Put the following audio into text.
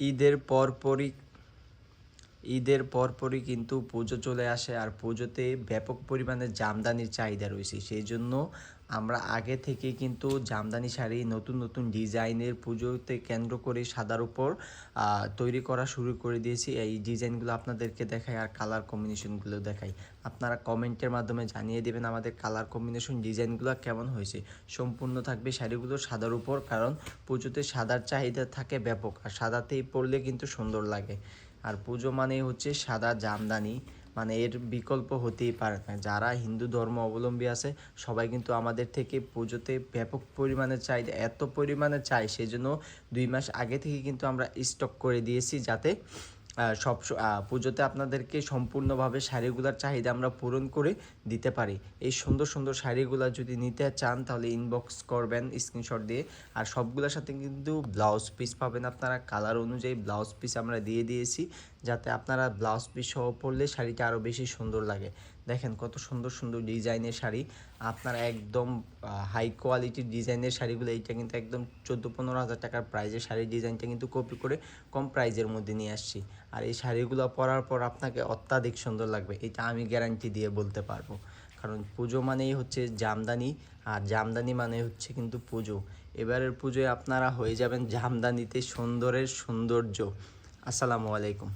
ঈদের পরপরই ঈদের পরপরই কিন্তু পুজো চলে আসে আর পুজোতে ব্যাপক পরিমাণে জামদানির চাহিদা রয়েছে। সেই জন্য আমরা আগে থেকে কিন্তু জামদানি শাড়ি নতুন নতুন ডিজাইনের পুজোতে কেন্দ্র করে সাদার উপর তৈরি করা শুরু করে দিয়েছি। এই ডিজাইনগুলো আপনাদেরকে দেখাই আর কালার কম্বিনেশনগুলো দেখাই। আপনারা কমেন্টের মাধ্যমে জানিয়ে দেবেন আমাদের কালার কম্বিনেশন ডিজাইনগুলো কেমন হয়েছে। সম্পূর্ণ থাকবে শাড়িগুলো সাদার উপর, কারণ পুজোতে সাদার চাহিদা থাকে ব্যাপক, আর সাদাতেই পরলে কিন্তু সুন্দর লাগে। আর পুজো মানে হচ্ছে সাদা জামদানি। মানে এর বিকল্প হতেই পারে না। যারা হিন্দু ধর্ম অবলম্বী আছে, সবাই কিন্তু আমাদের থেকে পুজোতে ব্যাপক পরিমাণে চাই এত পরিমাণে চাই সেজন্য দুই মাস আগে থেকে কিন্তু আমরা স্টক করে দিয়েছি যাতে সব পুজোতে আপনাদেরকে সম্পূর্ণভাবে শাড়িগুলোর চাহিদা আমরা পূরণ করে দিতে পারি। এই সুন্দর সুন্দর শাড়িগুলো যদি নিতে চান, তাহলে ইনবক্স করবেন স্ক্রিনশট দিয়ে। আর সবগুলোর সাথে কিন্তু ব্লাউজ পিস পাবেন আপনারা। কালার অনুযায়ী ব্লাউজ পিস আমরা দিয়ে দিয়েছি, যাতে আপনারা ব্লাউজ পিস সহ পরলে শাড়িটা আরও বেশি সুন্দর লাগে। দেখেন কত সুন্দর সুন্দর ডিজাইনের শাড়ি। আপনারা একদম হাই কোয়ালিটির ডিজাইনের শাড়িগুলো, এইটা কিন্তু একদম চোদ্দ পনেরো হাজার টাকার প্রাইজের শাড়ির ডিজাইনটা কিন্তু কপি করে কম প্রাইজের মধ্যে নিয়ে আসছি। আর এই শাড়িগুলো পরার পর আপনাকে অত্যাধিক সুন্দর লাগবে, এটা আমি গ্যারান্টি দিয়ে বলতে পারব। কারণ পুজো মানেই হচ্ছে জামদানি, আর জামদানি মানে হচ্ছে কিন্তু পুজো। এবারের পুজোয় আপনারা হয়ে যাবেন জামদানিতে সুন্দরের সৌন্দর্য। আসসালামু আলাইকুম।